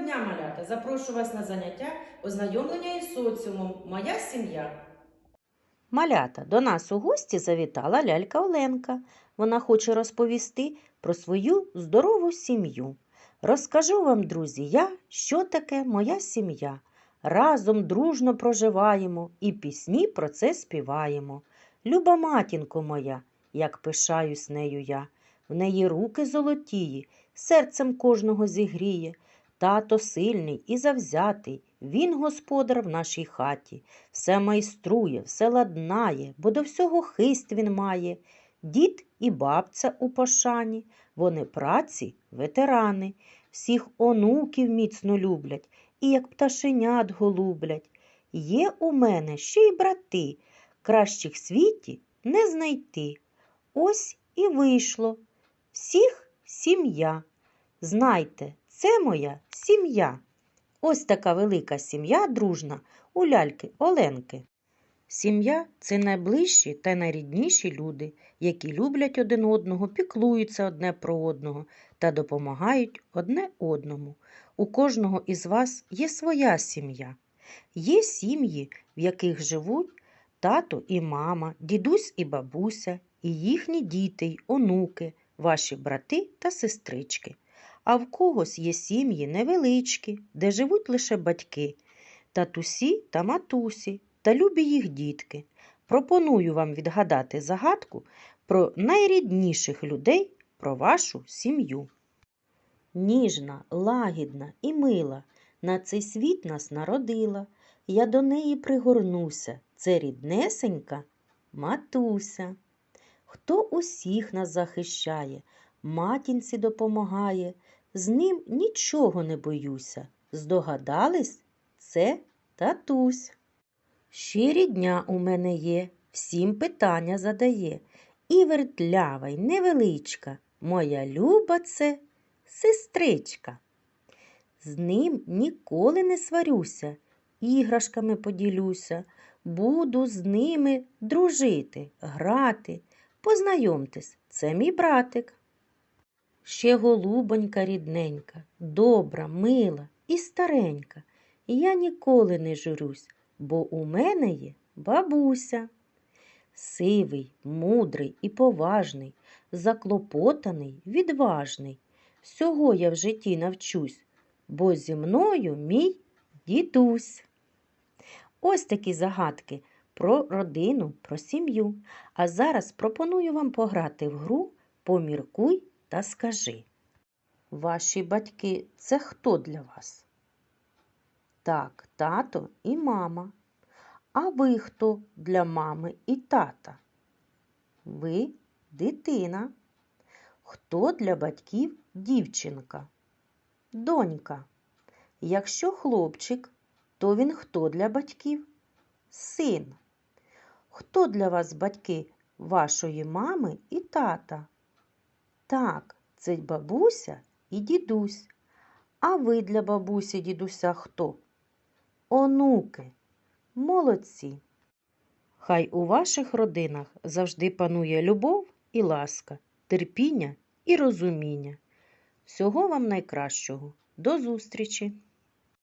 Дня, малята! Запрошую вас на заняття ознайомлення із соціумом. Моя сім'я. Малята, до нас у гості завітала лялька Оленка. Вона хоче розповісти про свою здорову сім'ю. Розкажу вам, друзі, я, що таке моя сім'я. Разом дружно проживаємо і пісні про це співаємо. Люба матінко моя, як пишаюсь нею я, в неї руки золотії, серцем кожного зігріє. Тато сильний і завзятий, він господар в нашій хаті, все майструє, все ладнає, бо до всього хист він має. Дід і бабця у пошані, вони праці, ветерани, всіх онуків міцно люблять і як пташенят голублять. Є у мене ще й брати, кращих світі не знайти. Ось і вийшло. Всіх сім'я. Знайте, це моя сім'я. Ось така велика сім'я дружна у ляльки Оленки. Сім'я це найближчі та найрідніші люди, які люблять один одного, піклуються одне про одного та допомагають одне одному. У кожного із вас є своя сім'я. Є сім'ї, в яких живуть тато і мама, дідусь і бабуся, і їхні діти онуки, ваші брати та сестрички. А в когось є сім'ї невеличкі, де живуть лише батьки, татусі та матусі та любі їх дітки. Пропоную вам відгадати загадку про найрідніших людей про вашу сім'ю. Ніжна, лагідна і мила, на цей світ нас народила. Я до неї пригорнуся. Це ріднесенька матуся. Хто усіх нас захищає, матінці допомагає, з ним нічого не боюся. Здогадались? Це татусь. Ще рідня у мене є, всім питання задає. І вертлява й невеличка, моя люба це сестричка. З ним ніколи не сварюся, іграшками поділюся, буду з ними дружити, грати. Познайомтесь, це мій братик. Ще голубонька рідненька, добра, мила і старенька. Я ніколи не журюсь, бо у мене є бабуся. Сивий, мудрий і поважний, заклопотаний, відважний. Всього я в житті навчусь, бо зі мною мій дідусь. Ось такі загадки про родину, про сім'ю. А зараз пропоную вам пограти в гру Поміркуй та скажи. Ваші батьки це хто для вас? Так, тато і мама. А ви хто для мами і тата? Ви дитина. Хто для батьків дівчинка? Донька. Якщо хлопчик, то він хто для батьків? Син. Хто для вас батьки вашої мами і тата? Так, це бабуся і дідусь. А ви для бабусі дідуся хто? Онуки. Молодці. Хай у ваших родинах завжди панує любов і ласка, терпіння і розуміння. Всього вам найкращого. До зустрічі!